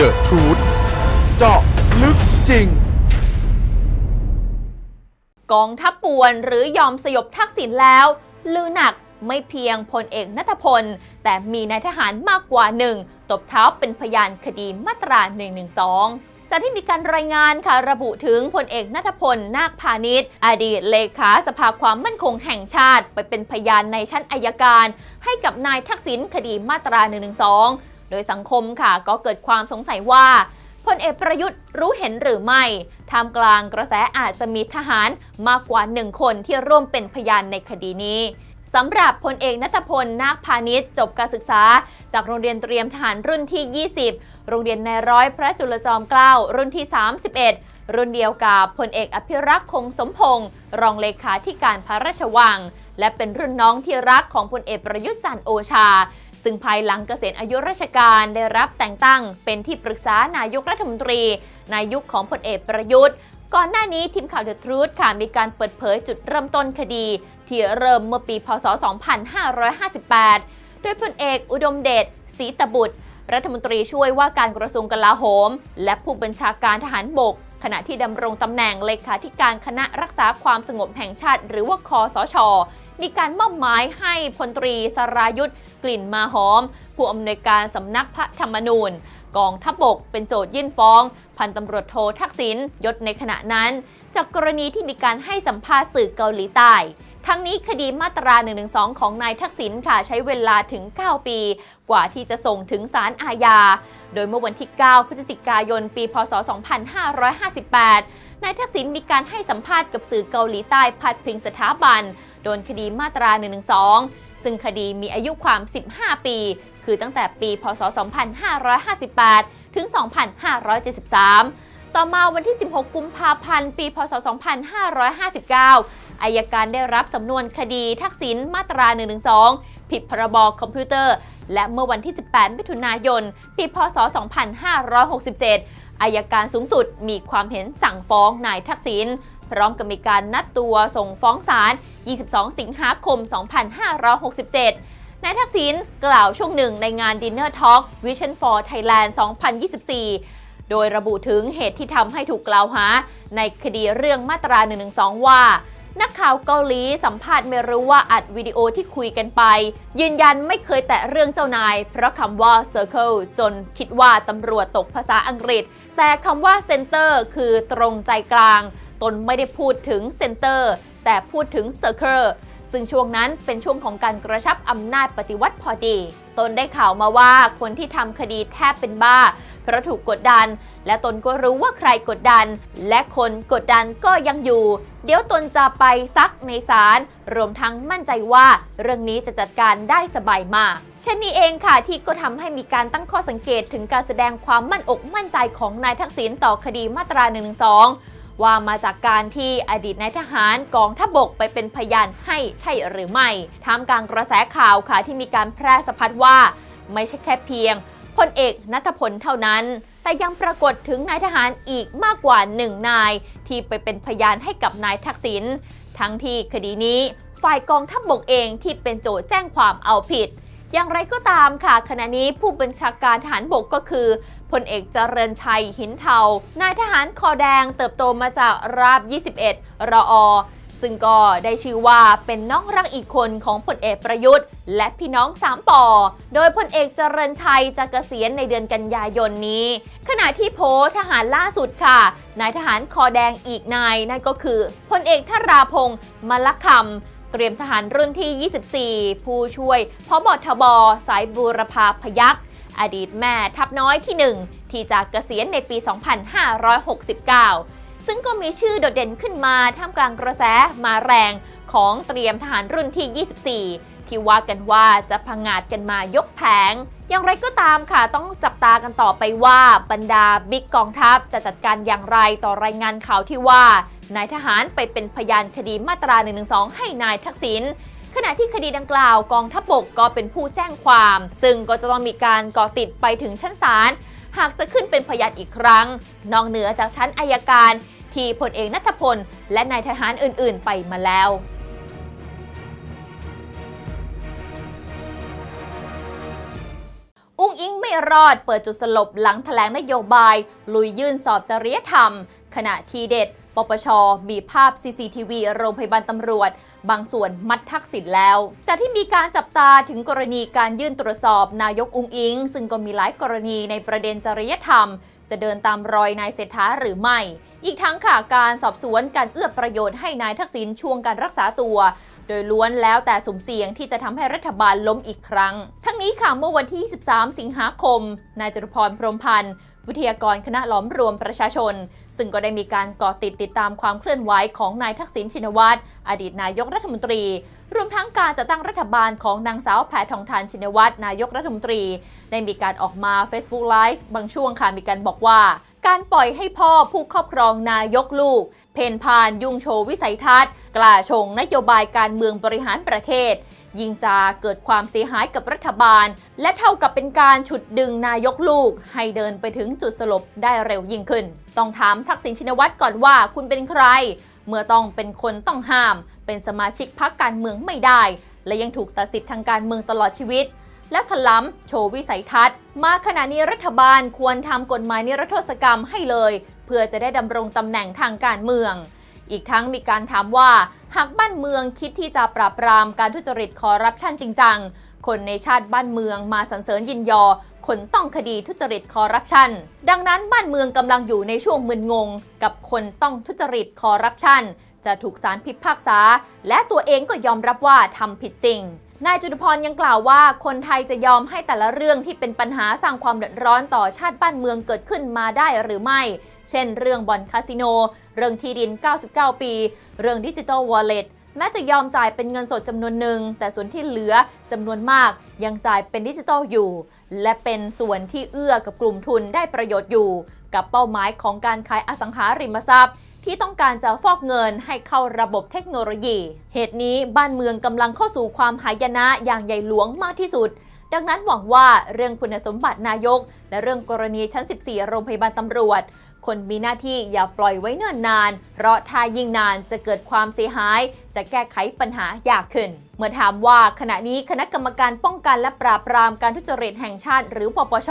The Truth เจาะลึกจริง กองทัพป่วนหรือยอมสยบทักษิณแล้ว ลือหนักไม่เพียงพลเอกนัทพล แต่มีนายทหารมากกว่าหนึ่งตบเท้าเป็นพยานคดีมาตรา 112จากที่มีการรายงานค่ะระบุถึงพลเอกนัทพลนาคพาณิชย์ อดีตเลขาสภาความมั่นคงแห่งชาติ ไปเป็นพยานในชั้นอายการ ให้กับนายทักษิณคดีมาตรา112 ดยสังคมค่ะก็เกิดความสงสัยว่าพลเอกประยุทธ์รู้เห็นหรือไม่ท่ามกลางกระแสอาจจะมีทหารมากกว่าหนึ่งคนที่ร่วมเป็นพยานในคดีนี้สำหรับพลเอกนัทพล นาคพาณิชย์จบการศึกษา จากโรงเรียนเตรียมทหารรุ่นที่ 20 โรงเรียนในร้อยพระจุลจอมเกล้ารุ่นที่ 31 รุ่นเดียวกับพลเอกอภิรักษ์คงสมพงษ์รองเลขาธิการพระราชวัง และเป็นรุ่นน้องที่รักของพลเอกประยุทธ์จันทร์โอชา ซึ่งภายหลังเกษียณอายุราชการได้รับแต่งตั้ง เป็นที่ปรึกษานายกรัฐมนตรี ในยุคของพลเอกประยุทธ์ ก่อนหน้านี้ทีมข่าวเดอะทรูธค่ะมีการเปิดเผยจุดเริ่มต้นคดี ที่เริ่มเมื่อปีพศ 2558 โดยพลเอกอุดมเดชศรีตบุตร รัฐมนตรีช่วยว่าการกระทรวงกลาโหม และผู้บัญชาการทหารบกขณะที่ดำรงตำแหน่งเลขาธิการคณะรักษาความสงบแห่งชาติ หรือว่าคอสช มีการมอบหมายให้พลตรีสรายุทธกลิ่นมาหอม ผู้อำนวยการสำนักพระธรรมนูญ กองทัพบกเป็นโจทยื่นฟ้อง พันตำรวจโททักษิณยศในขณะนั้น จากกรณีที่มีการให้สัมภาษณ์สื่อเกาหลีใต้ทั้งนี้คดีมาตรา 112 ของนายทักษิณค่ะใช้เวลาถึง 9 ปี กว่าที่จะส่งถึงศาลอาญา โดยเมื่อวันที่ 9 พฤศจิกายน ปี พศ 2558 นายทักษิณมีการให้สัมภาษณ์กับสื่อเกาหลีใต้พัดพิงสถาบัน โดนคดีมาตรา 112 ซึ่งคดีมีอายุความ 15 ปี คือตั้งแต่ปี พศ 2558 ถึง 2573 ต่อมาวันที่ 16 กุมภาพันธ์ ปี พศ 2559 อายการได้รับสำนวนคดีทักษิณมาตรา 112 ผิดพรบคอมพิวเตอร์ และเมื่อวันที่ 18 มิถุนายน ปี พศ 2567อายการสูงสุดมีความเห็นสั่งฟ้องนายทักษิณ ร้อมกับมีการนัดตัวส่งฟ้องศาล 22 สิงหาคม 2567 นายทักษิณกล่าวช่วงหนึ่งในงาน Dinner Talk Vision for Thailand 2024 โดยระบุถึงเหตุที่ทำให้ถูกกล่าวหา ในคดีเรื่องมาตรา112 ว่านักข่าวเกาหลีสัมภาษณ์ไม่รู้ว่าอัดวิดีโอที่คุยกันไป ยืนยันไม่เคยแตะเรื่องเจ้านาย เพราะคำว่า circle จนคิดว่าตำรวจตกภาษาอังกฤษ แต่คำว่า center คือตรงใจกลาง ตนไม่ได้พูดถึง center แต่พูดถึง circle ซึ่งช่วงนั้นเป็นช่วงของการกระชับอำนาจปฏิวัติพอดี ตนได้ข่าวมาว่าคนที่ทำคดีแทบเป็นบ้า เพราะถูกกดดัน และตนก็รู้ว่าใครกดดัน และคนกดดันก็ยังอยู่ เดี๋ยวตนจะไปซักในศาลรวมทั้งมั่นใจว่าเรื่องนี้จะจัดการได้สบายมาก เช่นนี้เองค่ะที่ก็ทำให้มีการตั้งข้อสังเกตถึงการแสดงความมั่นอกมั่นใจของนายทักษิณต่อคดีมาตรา1นึ ว่ามาจากการที่อดีตนายทหารกองทัพบกไปเป็นพยานให้ใช่หรือไม่ท่ามกลางกระแสข่าวค่ะที่มีการแพร่สะพัดว่า ไม่ใช่แค่เพียงพลเอกนัทพลเท่านั้น แต่ยังปรากฏถึงนายทหารอีกมากกว่าหนึ่งนาย ที่ไปเป็นพยานให้กับนายทักษิณทั้งที่คดีนี้ ฝ่ายกองทัพบกเองที่เป็นโจทแจ้งความเอาผิด อย่างไรก็ตามค่ะ ขณะนี้ผู้บัญชาการทหารบกก็คือพลเอกเจริญชัยหินเทา นายทหารคอแดงเติบโตมาจากราบ 21 รออ ซึ่งก็ได้ชื่อว่าเป็นน้องรักอีกคนของพลเอกประยุทธ์ และพี่น้องสามปอ โดยพลเอกเจริญชัยจะเกษียณในเดือนกันยายนนี้ ขณะที่โพทหารล่าสุดค่ะ นายทหารคอแดงอีกนายนั่นก็คือพลเอกทราพงศ์มลคำ เตรียมทหารรุ่นที่ 24 ผู้ช่วยพบทบสายบูรพาพยักษ์อดีตแม่ทัพน้อยที่ 1 ที่จะเกษียณในปี 2569 ซึ่งก็มีชื่อโดดเด่นขึ้นมาท่ามกลางกระแสมาแรงของเตรียมทหารรุ่นที่ 24 ที่ว่ากันว่าจะพังงาดกันมายกแผง อย่างไรก็ตามค่ะ ต้องจับตากันต่อไปว่าบรรดาบิ๊กกองทัพจะจัดการอย่างไรต่อรายงานข่าวที่ว่านายทหารไปเป็นพยานคดีมาตรา112ให้นายทักษิณขณะที่คดีดังกล่าวกองทัพบกก็เป็นผู้แจ้งความ ซึ่งก็จะต้องมีการก่อติดไปถึงชั้นศาลหากจะขึ้นเป็นพยานอีกครั้ง นอกเหนือจากชั้นอายการ ที่พลเอกนัทพล และนายทหารอื่น ๆ ไปมาแล้ว อุ้งอิงไม่รอดเปิดจุดสลบหลังแถลงนโยบาย ลุยยื่นสอบจริยธรรม ขณะทีเด็ด ปปช มีภาพ CCTV โรงพยาบาลตำรวจ บางส่วนมัดทักษิณแล้ว จากที่มีการจับตาถึงกรณีการยื่นตรวจสอบนายกอุงอิง ซึ่งก็มีหลายกรณีในประเด็นจริยธรรม จะเดินตามรอยนายเศรษฐาหรือไม่ อีกทั้งค่ะการสอบสวนการเอื้อประโยชน์ให้นายทักษิณช่วงการรักษาตัว โดยล้วนแล้วแต่สุ่มเสี่ยงที่จะทำให้รัฐบาลล้มอีกครั้ง ทั้งนี้ค่ะเมื่อวันที่ 23 สิงหาคม นายจตุพรพรหมพันธ์วิทยากรคณะหลอมรวมประชาชน ซึ่งก็ได้มีการเกาะติดติดตามความเคลื่อนไหวของนายทักษิณชินวัตรอดีตนายกรัฐมนตรี รวมทั้งการจัดตั้งรัฐบาลของนางสาวแพทองทานชินวัตรนายกรัฐมนตรี ได้มีการออกมา Facebook Live บางช่วงค่ะมีการบอกว่า การปล่อยให้พ่อผู้ครอบครองนายกลูก เพนพานยุ่งโชว์วิสัยทัศน์ กล่าชงนโยบายการเมืองบริหารประเทศ ยิ่งจะเกิดความเสียหายกับรัฐบาล และเท่ากับเป็นการฉุดดึงนายกลูก ให้เดินไปถึงจุดสลบได้เร็วยิ่งขึ้น ต้องถามทักษิณชินวัตรก่อนว่าคุณเป็นใคร เมื่อต้องเป็นคนต้องห้าม เป็นสมาชิกพรรคการเมืองไม่ได้ และยังถูกตัดสิทธิ์ทางการเมืองตลอดชีวิต และถล้ำโชว์วิสัยทัศน์ มาขณะนี้รัฐบาลควรทำกฎหมายนิรโทษกรรมให้เลย เพื่อจะได้ดำรงตำแหน่งทางการเมือง อีกทั้งมีการถามว่า หากบ้านเมืองคิดที่จะปราบปรามการทุจริตคอร์รัปชันจริงจัง คนในชาติบ้านเมืองมาสรรเสริญยินยอ คนต้องคดีทุจริตคอร์รัปชัน ดังนั้นบ้านเมืองกำลังอยู่ในช่วงมึนงง กับคนต้องทุจริตคอร์รัปชัน จะถูกศาลพิพากษา และตัวเองก็ยอมรับว่าทำผิดจริง นายจุลพรยังกล่าวว่า คนไทยจะยอมให้แต่ละเรื่องที่เป็นปัญหาสร้างความเดือดร้อนต่อชาติบ้านเมืองเกิดขึ้นมาได้หรือไม่ เช่น เรื่องบ่อนคาสิโน เรื่องที่ดิน 99 ปี เรื่องดิจิทัลวอลเล็ตแม้จะยอมจ่ายเป็นเงินสดจำนวนหนึ่ง แต่ส่วนที่เหลือจำนวนมากยังจ่ายเป็นดิจิทัลอยู่ และเป็นส่วนที่เอื้อกับกลุ่มทุนได้ประโยชน์อยู่ กับเป้าหมายของการขายอสังหาริมทรัพย์ ที่ต้องการจะฟอกเงินให้เข้าระบบเทคโนโลยี เหตุนี้บ้านเมืองกำลังเข้าสู่ความหายนะอย่างใหญ่หลวงมากที่สุด ดังนั้นหวังว่าเรื่องคุณสมบัตินายก และเรื่องกรณีชั้น 14 โรงพยาบาลตำรวจ คนมีหน้าที่อย่าปล่อยไว้เนิ่นนาน เพราะถ้ายิ่งนานจะเกิดความเสียหาย จะแก้ไขปัญหายากขึ้น เมื่อถามว่าขณะนี้คณะกรรมการป้องกันและปราบปรามการทุจริตแห่งชาติ หรือปปช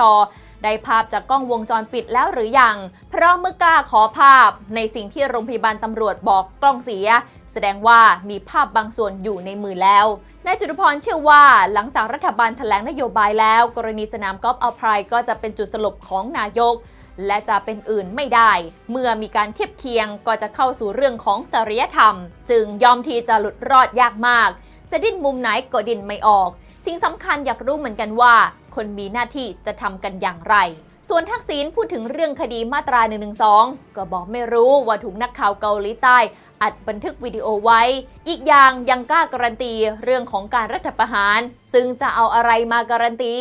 ได้ภาพจากกล้องวงจรปิดแล้วหรือยัง เพราะเมื่อกล้าขอภาพในสิ่งที่โรงพยาบาลตำรวจบอกกล้องเสีย แสดงว่ามีภาพบางส่วนอยู่ในมือแล้วนายจุลพรเชื่อว่าหลังจากรัฐบาลแถลงนโยบายแล้ว กรณีสนามกอล์ฟอัลไพร์ก็จะเป็นจุดสลบของนายก และจะเป็นอื่นไม่ได้ เมื่อมีการเทียบเคียงก็จะเข้าสู่เรื่องของจริยธรรม จึงยอมที่จะหลุดรอดยากมาก จะดิ้นมุมไหนก็ดิ้นไม่ออก สิ่งสำคัญอยากรู้เหมือนกันว่า คนมีหน้าที่จะทำกันอย่างไร ส่วนทักษิณพูดถึงเรื่องคดีมาตรา1นึก็บอกไม่รู้ว่าถูกนักข่าวเกาหลีใต้ อัดบันทึกวิดีโอไว้ อีกอย่างยังกล้าการันตีเรื่องของการรัฐประหาร ซึ่งจะเอาอะไรมาการันตี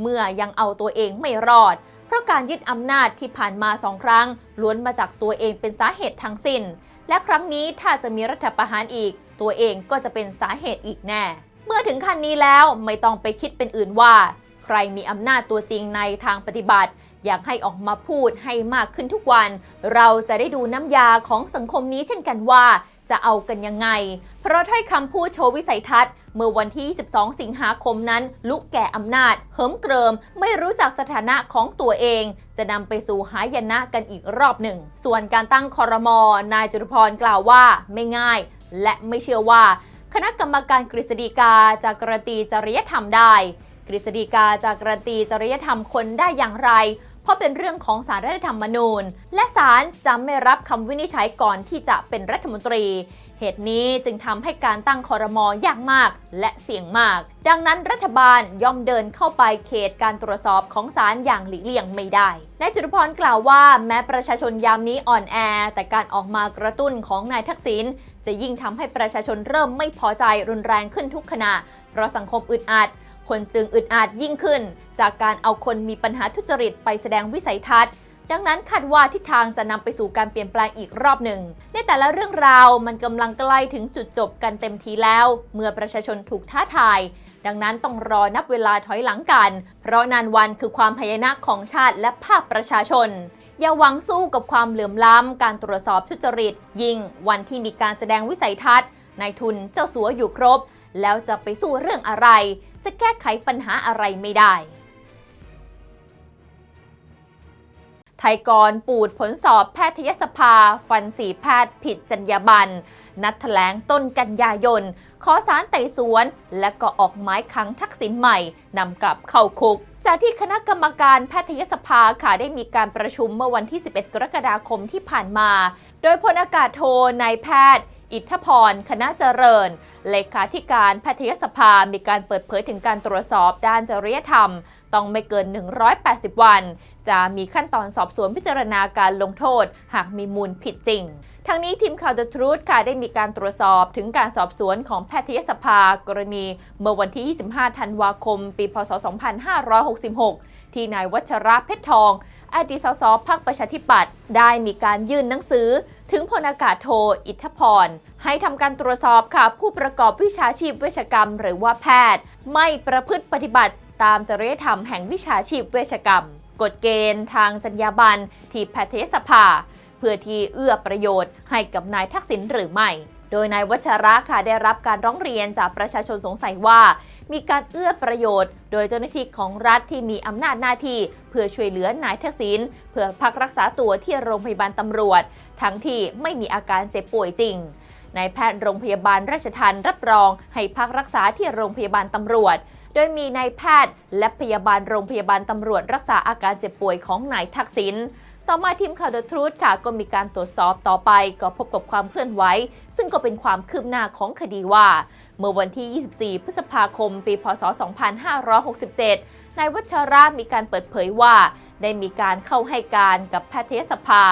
เมื่อยังเอาตัวเองไม่รอดเพราะการยึดอำนาจที่ผ่านมาสองครั้ง ล้วนมาจากตัวเองเป็นสาเหตุทั้งสิ้น และครั้งนี้ถ้าจะมีรัฐประหารอีก ตัวเองก็จะเป็นสาเหตุอีกแน่ เมื่อถึงขั้นนี้แล้วไม่ต้องไปคิดเป็นอื่นว่า ใครมีอำนาจตัวจริงในทางปฏิบัติ อยากให้ออกมาพูดให้มากขึ้นทุกวัน เราจะได้ดูน้ำยาของสังคมนี้เช่นกันว่าจะเอากันยังไง เพราะถ้อยคำพูดโชว์วิสัยทัศน์ เมื่อวันที่ 12 สิงหาคมนั้น ลุกแก่อำนาจ เหิมเกริม ไม่รู้จักสถานะของตัวเอง จะนำไปสู่หายนะกันอีกรอบหนึ่ง ส่วนการตั้งคอรมอ นายจุลพรกล่าวว่าไม่ง่าย และไม่เชื่อว่า คณะกรรมการกฤษฎีกาจะการันตีจริยธรรมได้ กฤษฎีกาจะการันตีจริยธรรมคนได้อย่างไร เพราะเป็นเรื่องของสารรัฐธรรมนูญ และศาลจะไม่รับคำวินิจฉัยก่อนที่จะเป็นรัฐมนตรี เหตุนี้จึงทำให้การตั้งคอรมอยากมากและเสี่ยงมาก ดังนั้นรัฐบาลย่อมเดินเข้าไปเขตการตรวจสอบของศาลอย่างหลีกเลี่ยงไม่ได้นายจุลพรกล่าวว่าแม้ประชาชนยามนี้อ่อนแอ แต่การออกมากระตุ้นของนายทักษิณจะยิ่งทำให้ประชาชนเริ่มไม่พอใจรุนแรงขึ้นทุกขณะ เพราะสังคมอึดอัดคนจึงอึดอัดยิ่งขึ้น จากการเอาคนมีปัญหาทุจริตไปแสดงวิสัยทัศน์ ดังนั้นคาดว่าทิศทางจะนำไปสู่การเปลี่ยนแปลงอีกรอบหนึ่ง ในแต่ละเรื่องราวมันกำลังใกล้ถึงจุดจบกันเต็มทีแล้ว เมื่อประชาชนถูกท้าทาย ดังนั้นต้องรอนับเวลาถอยหลังกัน เพราะนานวันคือความพยนะของชาติและภาคประชาชน อย่าหวังสู้กับความเหลื่อมล้ำ การตรวจสอบทุจริต ยิ่งวันที่มีการแสดงวิสัยทัศน์นายทุนเจ้าสัวอยู่ครบ แล้วจะไปสู้เรื่องอะไร จะแก้ไขปัญหาอะไรไม่ได้ ทยกรปูดผลสอบแพทยสภา ฟันสีแพทย์ผิดจรรยาบรรณนัดแถลงต้นกันยายน ขอสารไต่สวน และก็ออกหมายขังทักษิณใหม่นำกลับเข้าคุกจากที่คณะกรรมการแพทยสภาค่ะได้มีการประชุมเมื่อวันที่ 11 กรกฎาคมที่ผ่านมา โดยพลอากาศโทนายแพทย์ อิทธพร คณะเจริญ เลขาธิการแพทยสภา มีการเปิดเผยถึงการตรวจสอบด้านจริยธรรม ต้องไม่เกิน 180 วัน จะมีขั้นตอนสอบสวนพิจารณาการลงโทษ หากมีมูลผิดจริง ทั้งนี้ทีมข่าว The Truth ค่ะได้มีการตรวจสอบถึงการสอบสวนของแพทยสภา กรณี เมื่อวันที่ 25 ธันวาคม ปี พศ 2566 ที่นายวัชระเพชรทอง อดีตสสพักประชาธิปัตย์ได้มีการยื่นหนังสือ ถึงพลอากาศโท อิทธพร ให้ทำการตรวจสอบค่ะ ผู้ประกอบวิชาชีพเวชกรรม หรือว่าแพทย์ ไม่ประพฤติปฏิบัติ ตามจริยธรรมแห่งวิชาชีพเวชกรรม กฎเกณฑ์ทางจรรยาบรรณที่แพทยสภา เพื่อที่เอื้อประโยชน์ให้กับนายทักษิณหรือไม่ โดยนายวัชระค่ะได้รับการร้องเรียนจากประชาชนสงสัยว่า มีการเอื้อประโยชน์ โดยเจ้าหน้าที่ของรัฐที่มีอำนาจหน้าที่ เพื่อช่วยเหลือนายทักษิณเพื่อพักรักษาตัวที่โรงพยาบาลตำรวจ ทั้งที่ไม่มีอาการเจ็บป่วยจริงนายแพทย์โรงพยาบาลราชทันรับรอง ให้พักรักษาที่โรงพยาบาลตำรวจ โดยมีนายแพทย์และพยาบาลโรงพยาบาลตำรวจรักษาอาการเจ็บป่วยของนายทักษิณ ต่อมาทีมข่าว The Truth ค่ะก็มีการตรวจสอบต่อไป ก็พบกับความเคลื่อนไหว ซึ่งก็เป็นความคืบหน้าของคดีว่า เมื่อวันที่ 24 พฤษภาคม ปี พศ 2567 นายวัชระมีการเปิดเผยว่า ได้มีการเข้าให้การกับแพทยสภา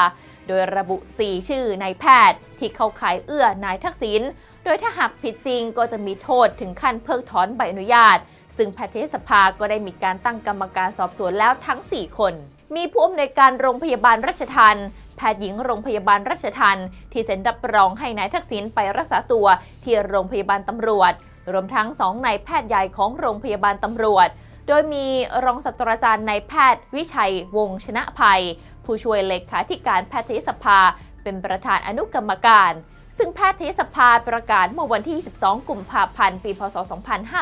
โดยระบุ 4 ชื่อนายแพทย์ ที่เข้าขายเอื้อนายทักษิณ โดยถ้าหากผิดจริงก็จะมีโทษถึงขั้นเพิกถอนใบอนุญาต ซึ่งแพทยสภาก็ได้มีการตั้งกรรมการสอบสวนแล้วทั้ง 4 คน มีผู้อำนวยการโรงพยาบาลราชทันแพทย์หญิงโรงพยาบาลราชทันที่เซ็นรับรองให้นายทักษิณไปรักษาตัวที่โรงพยาบาลตำรวจ รวมทั้งสองนายแพทย์ใหญ่ของโรงพยาบาลตำรวจ โดยมีรองศาสตราจารย์นายแพทย์ วิชัย วงศ์ชนะภัย ผู้ช่วยเลขาธิการแพทยสภา เป็นประธานอนุกรรมการ ซึ่งแพทยสภาประกาศเมื่อวันที่ 22 กุมภาพันธ์ ปี พศ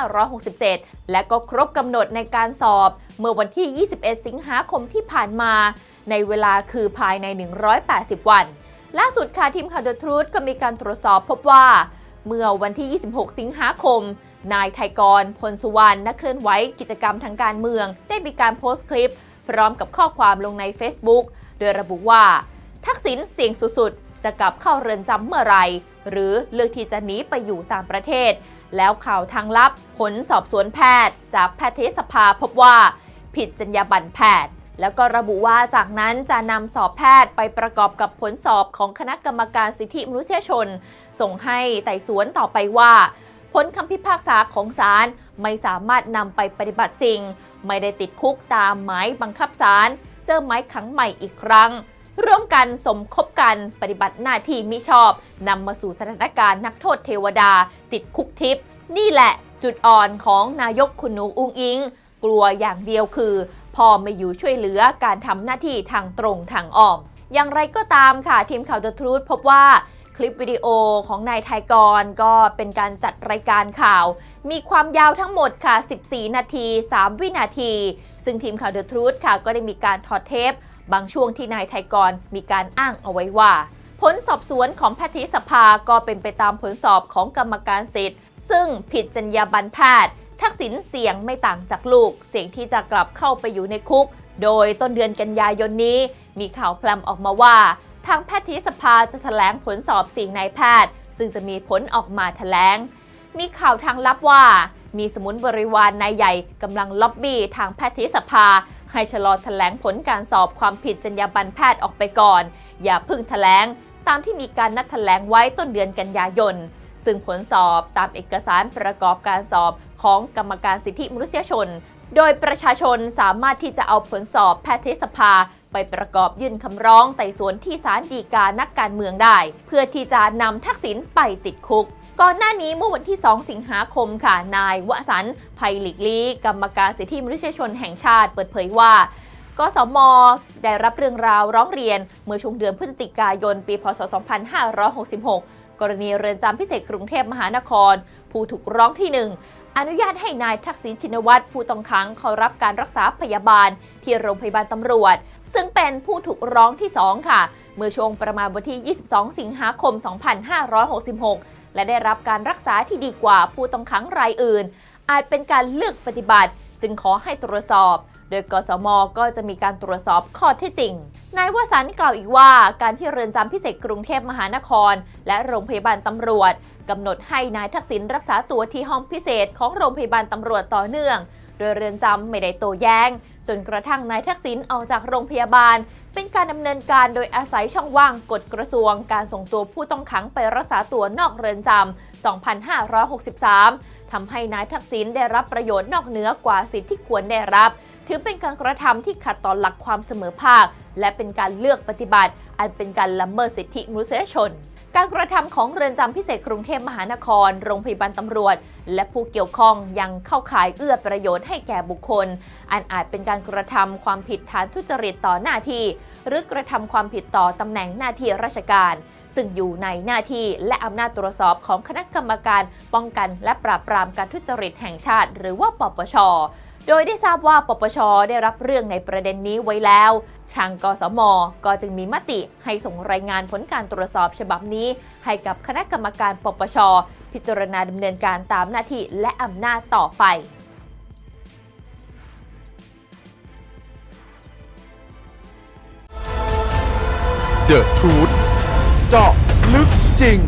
2567 และก็ครบกำหนดในการสอบ เมื่อวันที่ 21 สิงหาคมที่ผ่านมา ในเวลาคือภายใน 180 วัน ล่าสุดค่ะทีมข่าว The Truth ก็มีการตรวจสอบพบว่า เมื่อวันที่ 26 สิงหาคมนายไทยกร พลสุวรรณนักเคลื่อนไหวกิจกรรมทางการเมือง ได้มีการโพสต์คลิป พร้อมกับข้อความลงใน Facebook โดยระบุว่า ทักษิณเสี่ยงสุดๆ จะกลับเข้าเรือนจำเมื่อไรหรือเลือกที่จะหนีไปอยู่ต่างประเทศ แล้วข่าวทางลับผลสอบสวนแพทย์ จากแพทยสภาพบว่า ผิดจรรยาบรรณแพทย์ แล้วก็ระบุว่าจากนั้นจะนำสอบแพทย์ไปประกอบกับผลสอบของคณะกรรมการสิทธิมนุษยชน ส่งให้ไต่สวนต่อไปว่าผลคำพิพากษาของศาลไม่สามารถนำไปปฏิบัติจริง ไม่ได้ติดคุกตามหมายบังคับศาลเจอหมายขังใหม่อีกครั้ง ร่วมกันสมคบกันปฏิบัติหน้าที่มิชอบนำมาสู่สถานการณ์นักโทษเทวดา ติดคุกทิพย์นี่แหละจุดอ่อนของนายกคุณหนูอุงอิง กลัวอย่างเดียวคือพอไม่อยู่ช่วยเหลือการทำหน้าที่ทางตรงทางอ้อม อย่างไรก็ตามค่ะทีมข่าว The Truth พบว่าคลิปวิดีโอของนายไทยกรก็เป็นการจัดรายการข่าว มีความยาวทั้งหมดค่ะ 14 นาที 3 วินาที ซึ่งทีมข่าว The Truth ค่ะก็ได้มีการถอดเทปบางช่วงที่นายไทยกรมีการอ้างเอาไว้ว่า ผลสอบสวนของแพทยสภาก็เป็นไปตามผลสอบของกรรมการสิทธิ์ ซึ่งผิดจรรยาบรรณแพทย์ ทักษิณเสี่ยงไม่ต่างจากลูก เสี่ยงที่จะกลับเข้าไปอยู่ในคุก โดยต้นเดือนกันยายนนี้ มีข่าวแพลมออกมาว่า ทางแพทยสภาจะแถลงผลสอบสิ่งนายแพทย์ ซึ่งจะมีผลออกมาแถลงมีข่าวทางลับว่ามีสมุนบริวารนายใหญ่กำลังล็อบบี้ทางแพทยสภา ให้ชะลอแถลงผลการสอบความผิดจรรยาบรรณแพทย์ออกไปก่อน อย่าพึ่งแถลง ตามที่มีการนัดแถลงไว้ต้นเดือนกันยายน ซึ่งผลสอบตามเอกสารประกอบการสอบของกรรมการสิทธิมนุษยชน โดยประชาชนสามารถที่จะเอาผลสอบแพทยสภา ไปประกอบยื่นคำร้องไต่สวนที่ศาลฎีกานักการเมืองได้ เพื่อที่จะนำทักษิณไปติดคุกก่อนหน้านี้เมื่อวันที่ 2 สิงหาคมค่ะ นายวสันต์ไพลิกลีกรรมการสิทธิมนุษยชนแห่งชาติเปิดเผยว่ากสมได้รับเรื่องราวร้องเรียน เมื่อช่วงเดือนพฤศจิกายน ปีพศ 2566 กรณีเรือนจำพิเศษกรุงเทพมหานคร ผู้ถูกร้องที่ 1 อนุญาตให้นายทักษิณชินวัตรผู้ต้องขังเข้ารับการรักษาพยาบาลที่โรงพยาบาลตำรวจ ซึ่งเป็นผู้ถูกร้องที่ 2 ค่ะ เมื่อช่วงประมาณวันที่ 22 สิงหาคม 2566 และได้รับการรักษาที่ดีกว่าผู้ต้องขังรายอื่น อาจเป็นการเลือกปฏิบัติ จึงขอให้ตรวจสอบ โดยกสมก็จะมีการตรวจสอบข้อเท็จจริงนายวสันต์กล่าวอีกว่า การที่เรือนจำพิเศษกรุงเทพมหานคร และโรงพยาบาลตำรวจกำหนดให้นายทักษิณรักษาตัวที่ห้องพิเศษของโรงพยาบาลตำรวจต่อเนื่อง โดยเรือนจำไม่ได้โต้แย้ง จนกระทั่งนายทักษิณออกจากโรงพยาบาล เป็นการดำเนินการโดยอาศัยช่องว่างกฎกระทรวง การส่งตัวผู้ต้องขังไปรักษาตัวนอกเรือนจำ 2563 ทำให้นายทักษิณได้รับประโยชน์นอกเหนือกว่าสิทธิที่ควรได้รับถือเป็นการกระทำที่ขัดต่อหลักความเสมอภาค และเป็นการเลือกปฏิบัติ อันเป็นการละเมิดสิทธิมนุษยชน การกระทำของเรือนจำพิเศษกรุงเทพมหานคร โรงพยาบาลตำรวจ และผู้เกี่ยวข้องยังเข้าข่ายเอื้อประโยชน์ให้แก่บุคคล อันอาจเป็นการกระทำความผิดฐานทุจริตต่อหน้าที่ หรือกระทำความผิดต่อตำแหน่งหน้าที่ราชการ ซึ่งอยู่ในหน้าที่และอำนาจตรวจสอบของคณะกรรมการป้องกันและปราบปรามการทุจริตแห่งชาติ หรือว่าปปชโดยได้ทราบว่าปปชได้รับเรื่องในประเด็นนี้ไว้แล้ว ทางกสมก็จึงมีมติให้ส่งรายงานผลการตรวจสอบฉบับนี้ ให้กับคณะกรรมการปปช พิจารณาดำเนินการตามหน้าที่และอำนาจต่อไป The Truth เจาะลึกจริง